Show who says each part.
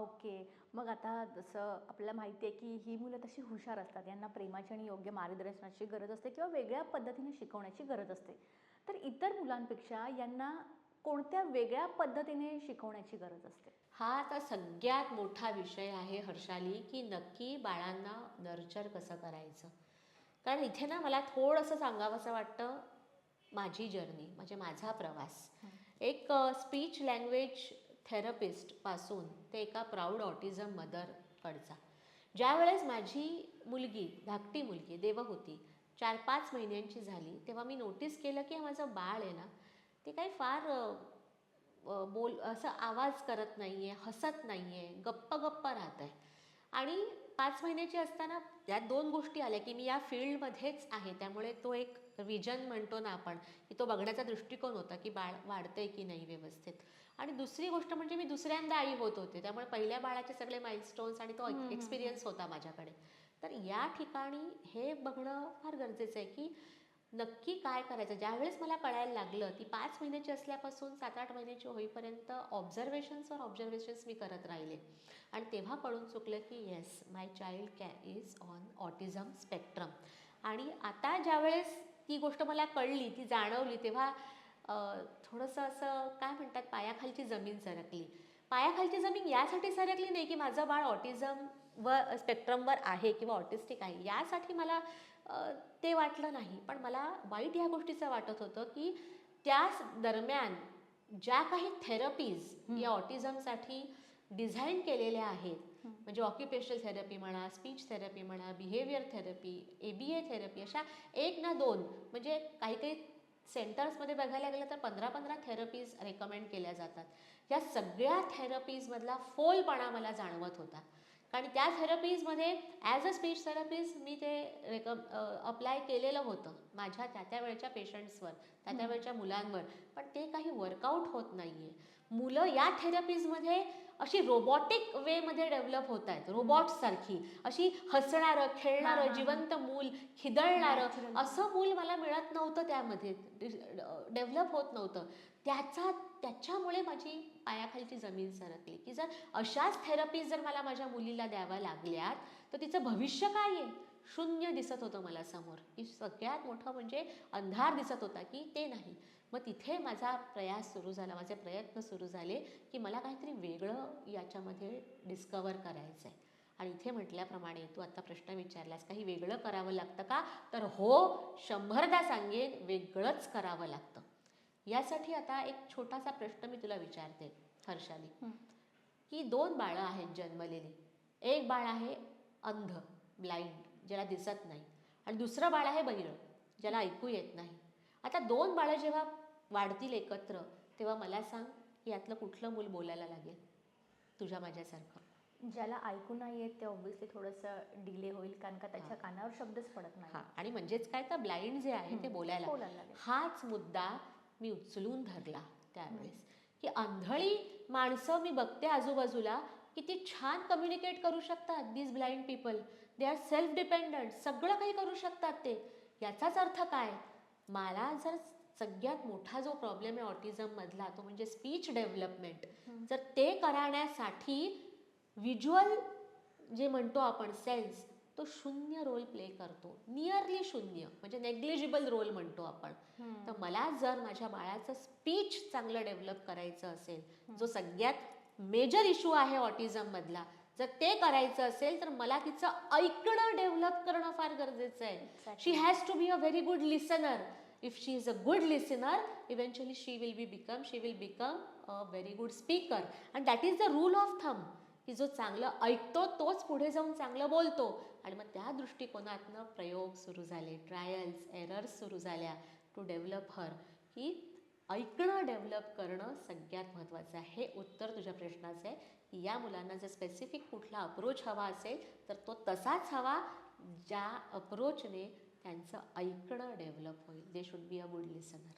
Speaker 1: Okay. मग आता जसं आपल्याला माहिती आहे की ही मुलं तशी हुशार असतात. यांना प्रेमाची आणि योग्य मार्गदर्शनाची गरज असते किंवा वेगळ्या पद्धतीने शिकवण्याची गरज असते. तर इतर मुलांपेक्षा यांना कोणत्या वेगळ्या पद्धतीने शिकवण्याची गरज असते?
Speaker 2: हा आता सगळ्यात मोठा विषय आहे हर्षाली की नक्की बाळांना नर्चर कसं करायचं? कारण इथे ना मला थोडंसं सांगावंसं वाटतं माझी जर्नी म्हणजे माझा प्रवास. एक स्पीच लँग्वेज थेरपिस्टपासून ते एका प्राऊड ऑटिझम मदरकडचा ज्यावेळेस माझी मुलगी धाकटी मुलगी देवहूती चार पाच महिन्यांची झाली तेव्हा मी नोटीस केलं की माझं बाळ आहे ना ते काही फार बोल असं आवाज करत नाही आहे हसत नाही आहे गप्प गप्प राहत आहे आणि पाच महिन्याची असताना या दोन गोष्टी आल्या की मी या फील्डमध्येच आहे. त्यामुळे तो एक विजन म्हणतो ना आपण की तो बघण्याचा दृष्टिकोन होता की बाळ वाढतंय की नाही व्यवस्थित. आणि दुसरी गोष्ट म्हणजे मी दुसऱ्यांदा आई होत होते. त्यामुळे पहिल्या बाळाचे सगळे माइलस्टोन्स आणि तो एक्सपिरियन्स होता माझ्याकडे. तर या ठिकाणी हे बघणं फार गरजेचं आहे की नक्की काय करायचं? ज्यावेळेस मला कळायला लागलं ती पाच महिन्याची असल्यापासून सात आठ महिन्याची होईपर्यंत ऑब्झर्वेशन्सवर ऑब्झर्वेशन्स मी करत राहिले. आणि तेव्हा कळून चुकलं की yes my child ca is on autism spectrum आणि आता ज्यावेळेस ती गोष्ट मला कळली ती जाणवली तेव्हा थोडंसं असं काय म्हणतात पायाखालची जमीन सरकली. पायाखालची जमीन यासाठी सरकली नाही की माझं बाळ ऑटिझम व स्पेक्ट्रमवर आहे किंवा ऑटिस्टिक आहे यासाठी मला ते वाटलं नाही. पण मला वाईट ह्या गोष्टीचं वाटत होतं की त्याच दरम्यान ज्या काही थेरपीज या ऑटिझमसाठी डिझाईन केलेल्या आहेत म्हणजे ऑक्युपेशनल थेरपी म्हणा स्पीच थेरपी म्हणा behaviour therapy A B A therapy अशा एक ना दोन म्हणजे काही काही सेंटर्समध्ये बघायला गेलं तर पंधरा पंधरा थेरपीज रेकमेंड केल्या जातात. या सगळ्या थेरपीजमधला फोलपणा मला जाणवत होता. कारण त्या थेरपीजमध्ये ॲज अ स्पीच थेरपिस्ट मी ते रेकम अप्लाय केलेलं होतं माझ्या त्या त्या वेळच्या पेशंट्सवर त्या त्या वेळच्या मुलांवर. पण ते काही वर्कआउट होत नाही आहे मुलं या थेरपीजमध्ये अशी रोबॉटिक वेमध्ये डेव्हलप होत आहेत रोबॉट्ससारखी अशी हसणारं खेळणारं जिवंत मूल खिदळणारं असं मूल मला मिळत नव्हतं त्यामध्ये. डेव्हलप होत नव्हतं. त्याचा त्याच्यामुळे माझी पायाखालची जमीन सरकली. की जर अशाच थेरपीज जर मला माझ्या मुलीला द्याव्या लागल्यात तर तिचं भविष्य काय आहे? शून्य दिसत होतं मला समोर. की सगळ्यात मोठं म्हणजे अंधार दिसत होता की ते नाही. मग तिथे माझा प्रयास सुरू झाला माझे प्रयत्न सुरू झाले की मला काहीतरी वेगळं याच्यामध्ये डिस्कवर करायचं आहे आणि इथे म्हटल्याप्रमाणे तू आता प्रश्न विचारलास काही वेगळं करावं लागतं का? तर हो शंभरदा सांगेन वेगळंच करावं लागतं. यासाठी आता एक छोटासा प्रश्न मी तुला विचारते हर्षाली की दोन बाळं आहेत जन्मलेली. एक बाळ आहे अंध ब्लाइंड ज्याला दिसत नाही. आणि दुसरं बाळ आहे बहिरं ज्याला ऐकू येत नाही. आता दोन बाळं जेव्हा वाढतील एकत्र तेव्हा मला सांग की यातलं कुठलं मूल बोलायला लागेल? तुझ्या माझ्यासारखं.
Speaker 1: ज्याला ऐकू नाही येत ते ऑब्व्हियसली थोडंसं डिले होईल कारण का त्याच्या कानावर शब्दच पडत नाही.
Speaker 2: हा. आणि म्हणजेच काय? तर ब्लाइंड जे आहे ते बोलायला. हाच मुद्दा मी उचलून धरला त्यावेळेस. की आंधळी माणसं मी बघते आजूबाजूला किती छान कम्युनिकेट करू शकतात these blind people they are self dependent सगळं काही करू शकतात ते. याचाच अर्थ काय? मला जर सगळ्यात मोठा जो प्रॉब्लेम आहे ऑटिझममधला तो म्हणजे स्पीच डेव्हलपमेंट जर ते करण्यासाठी व्हिज्युअल जे म्हणतो आपण सेन्स तो शून्य रोल प्ले करतो. नियरली शून्य. म्हणजे नेग्लिजिबल रोल म्हणतो आपण. तर मला जर माझ्या बाळाचं स्पीच चांगलं डेव्हलप करायचं असेल जो सगळ्यात मेजर इश्यू आहे ऑटिझममधला जर ते करायचं असेल तर मला तिचं ऐकणं डेव्हलप करणं फार गरजेचं आहे. She has to be a very good listener if she is a good listener eventually she will be become she will become a very good speaker and that is the rule of thumb की जो चांगलं ऐकतो तोच पुढे जाऊन चांगलं बोलतो. आणि मग त्या दृष्टिकोनातनं प्रयोग सुरू झाले ट्रायल्स एरर्स सुरू झाल्या टू डेव्हलप हर की ऐकणं डेव्हलप करणं सगळ्यात महत्त्वाचं आहे. हे उत्तर तुझ्या प्रश्नाचं आहे. की या मुलांना जर स्पेसिफिक कुठला अप्रोच हवा असेल तर तो तसाच हवा ज्या अप्रोचने त्यांचं ऐकणं डेव्हलप होईल. They should be a good listener